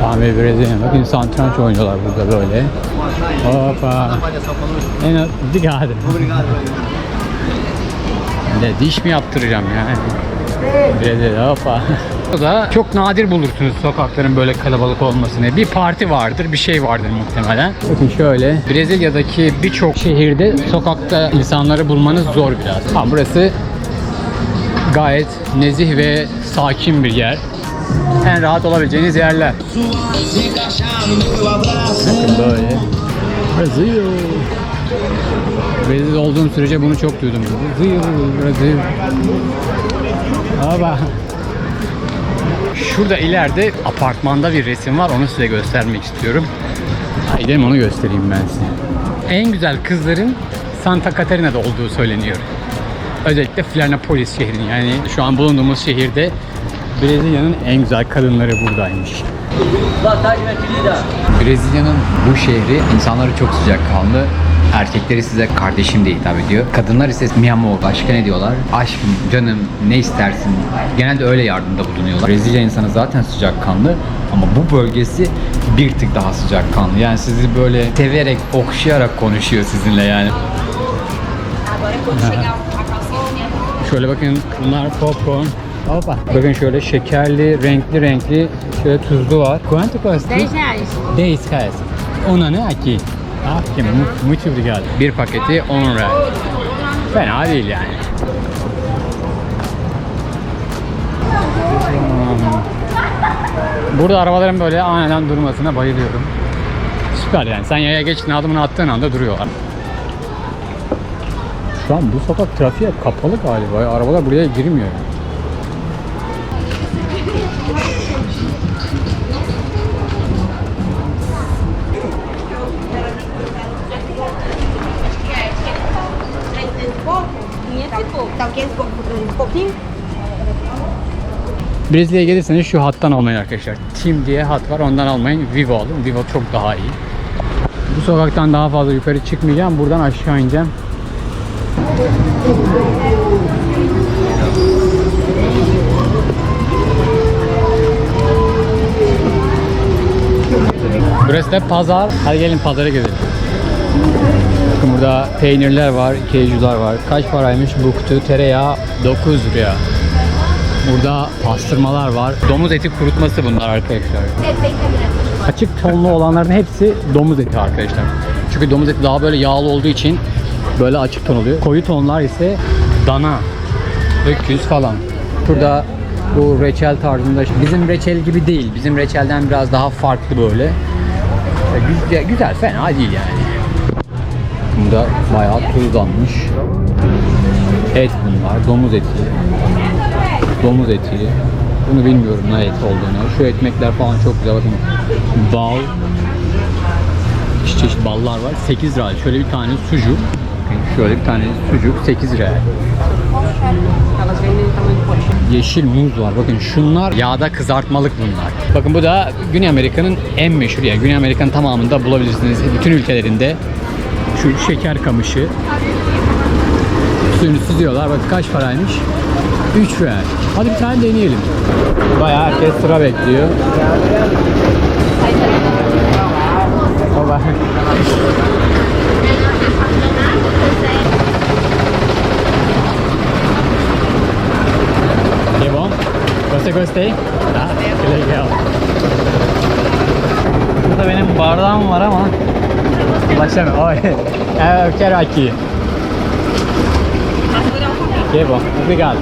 Tam bir Brezilya. Bakın satranç oynuyorlar burada böyle. Hoppa. En az digade. Ne diş mi yaptıracağım yani? Brezilya hoppa. Burada çok nadir bulursunuz sokakların böyle kalabalık olmasını. Bir parti vardır, bir şey vardır muhtemelen. Bakın şöyle, Brezilya'daki birçok şehirde sokakta insanları bulmanız zor biraz. Ha, burası gayet nezih ve sakin bir yer. En rahat olabileceğiniz yerler. Bakın böyle. Brezilya. Brezilya olduğum sürece bunu çok duydum. Brezilya, Brezilya. Ama Şurada ileride apartmanda bir resim var. Onu size göstermek istiyorum. Haydi onu göstereyim ben size. En güzel kızların Santa Catarina'da olduğu söyleniyor. Özellikle Florianopolis şehrinin yani şu an bulunduğumuz şehirde Brezilya'nın en güzel kadınları buradaymış. Brezilya'nın bu şehri insanları çok sıcakkanlı. Erkekleri size kardeşim diye hitap ediyor. Kadınlar ise mi amor, başka ne diyorlar? Aşkım, canım, ne istersin? Genelde öyle yardımda bulunuyorlar. Brezilya insanı zaten sıcakkanlı ama bu bölgesi bir tık daha sıcakkanlı. Yani sizi böyle severek, okşayarak konuşuyor sizinle yani. Şöyle bakın bunlar popcorn. Hoppa. Bakın şöyle şekerli, renkli renkli şöyle tuzlu var. Quanto custa? 10 reais. 10 reais. Una ne aqui? Ah, que mu- muito obrigado. Bir paketi 10 real. Fena değil yani. Burada arabaların böyle aniden durmasına bayılıyorum. Süper yani. Sen yaya geçtiğin adımını attığın anda duruyorlar. Şu an bu sokak trafiğe kapalı galiba. Arabalar buraya girmiyor. pouco? Brezilya'ya gelirseniz şu hattan almayın arkadaşlar. Tim diye hat var ondan almayın. Vivo alın. Vivo çok daha iyi. Bu sokaktan daha fazla yukarı çıkmayacağım. Buradan aşağı ineceğim. Burası da pazar. Hadi gelin pazara gezelim. Bakın burada peynirler var, keyjular var. Kaç paraymış bu kutu? Tereyağı 9 lira. Burada pastırmalar var. Domuz eti kurutması bunlar arkadaşlar. Açık tonlu olanların hepsi domuz eti arkadaşlar. Çünkü domuz eti daha böyle yağlı olduğu için böyle açık ton oluyor. Koyu tonlar ise dana, öküz falan. Burada bu reçel tarzında bizim reçel gibi değil. Bizim reçelden biraz daha farklı böyle. E, Güzel, güzel fena değil yani. Bunda bayağı tuzlanmış. Et bunlar, domuz eti. Domuz eti. Bunu bilmiyorum ne et olduğunu. Şu ekmekler falan çok güzel bakın. Bal. Çeşit çeşit ballar var. 8 lira. Şöyle bir tane sucuk. Bakın Şöyle bir tane sucuk 8 lira. Yeşil muz var. Bakın şunlar yağda kızartmalık bunlar. Bakın bu da Güney Amerika'nın en meşhur yani Güney Amerika'nın tamamında bulabilirsiniz. Bütün ülkelerinde şu şeker kamışı suyunu süzüyorlar. Bak kaç paraymış? 3 real. Hadi bir tane deneyelim. Bayağı herkes sıra bekliyor. Baba. Que bom? Você gostei? Tá? Que legal. Burada benim bardağım var ama ulaşamıyorum. Oy. Eu quero aqui. Que bom. Obrigado.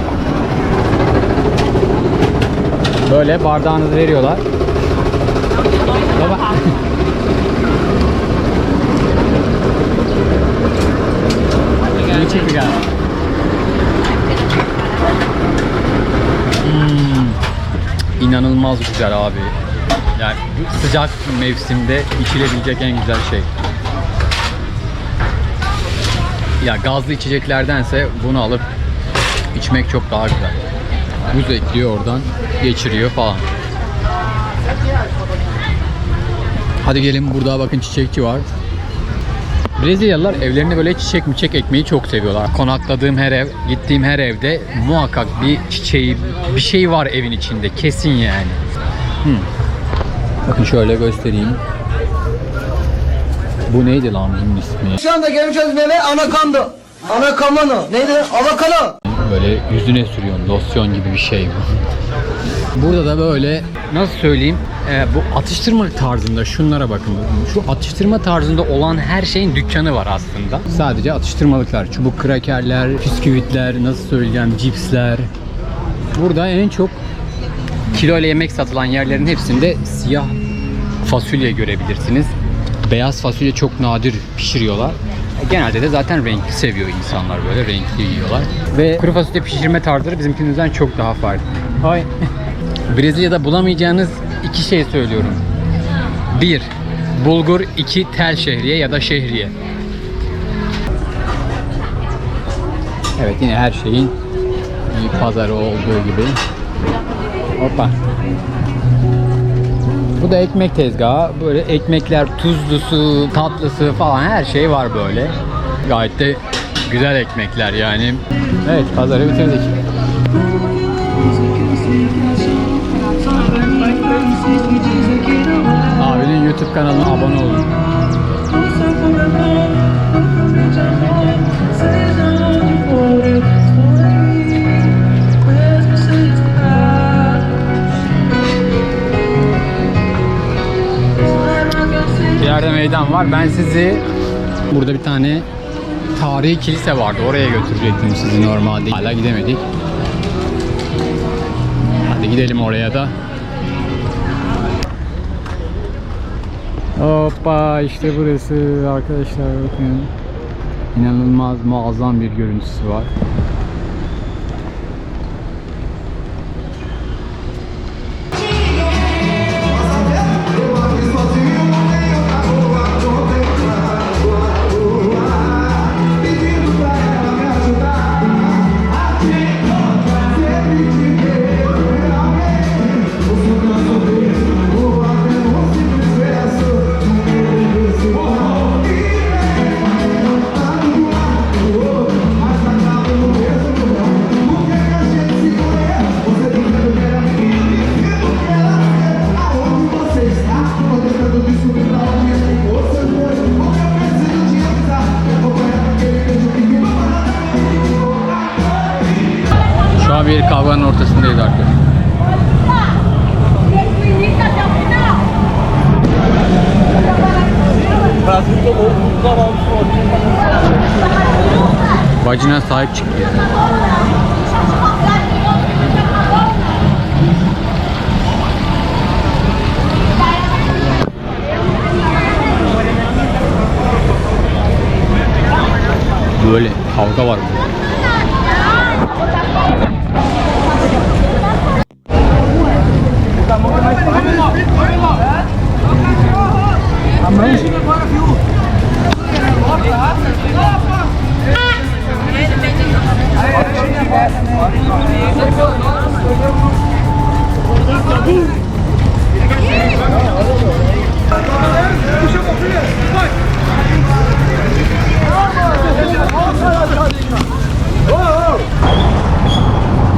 Böyle bardağınızı veriyorlar. Baba. Muito obrigado. Hmm. İnanılmaz güzel abi. Yani sıcak mevsimde içilebilecek en güzel şey. Ya gazlı içeceklerdense bunu alıp içmek çok daha güzel. Buz ekliyor oradan, geçiriyor falan. Hadi gelin burada bakın çiçekçi var. Brezilyalılar evlerine böyle çiçek miçek ekmeyi çok seviyorlar. Konakladığım her ev, gittiğim her evde muhakkak bir çiçeği, bir şey var evin içinde. Kesin yani. Hmm. Bakın şöyle göstereyim. Bu neydi lan bunun ismi? Şu anda gelmiş olduğumuz meyve anakonda. Anakamano. Neydi? Avokado. Böyle yüzüne sürüyorsun. Losyon gibi bir şey bu. Burada da böyle nasıl söyleyeyim e, bu atıştırma tarzında şunlara bakın. Şu atıştırma tarzında olan her şeyin dükkanı var aslında. Sadece atıştırmalıklar. Çubuk krakerler, bisküvitler, nasıl söyleyeceğim cipsler. Burada en çok kilo ile yemek satılan yerlerin hepsinde siyah fasulye görebilirsiniz. Beyaz fasulye çok nadir pişiriyorlar. Genelde de zaten renkli seviyor insanlar böyle renkli yiyorlar. Ve kuru fasulye pişirme tarzları bizimkinizden çok daha farklı. Ay. Brezilya'da bulamayacağınız iki şey söylüyorum. Bir, bulgur, iki tel şehriye ya da şehriye. Evet yine her şeyin bir pazarı olduğu gibi. Hoppa. Bu da ekmek tezgahı. Böyle ekmekler tuzlusu, tatlısı falan her şey var böyle. Gayet de güzel ekmekler yani. Evet pazarı bitirdik. Abinin YouTube kanalına abone olun. İleride meydan var. Ben sizi burada bir tane tarihi kilise vardı. Oraya götürecektim sizi normalde. Hala gidemedik. Hadi gidelim oraya da. Hoppa işte burası arkadaşlar bakın. İnanılmaz muazzam bir görüntüsü var. Bacına sahip çıktı. Böyle kavga var burada.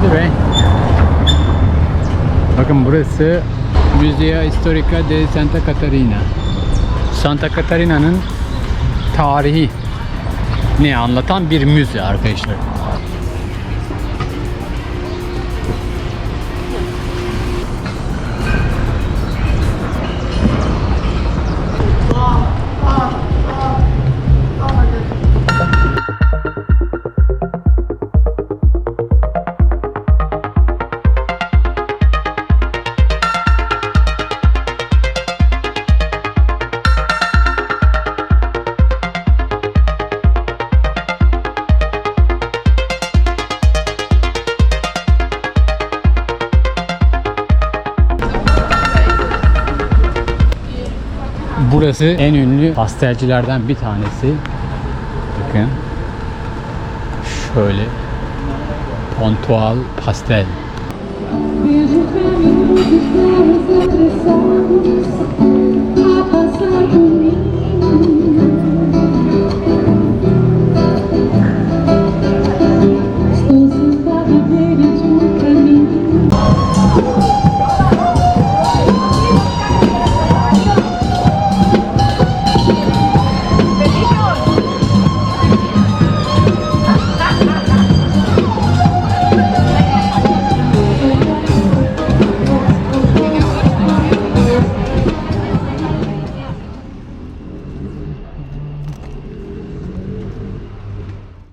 Hadi be. Bakın burası Musea Historica de Santa Catarina. Santa Catarina'nın tarihi ne anlatan bir müze arkadaşlar. Burası en ünlü pastelcilerden bir tanesi. Bakın. Şöyle. Pontual pastel.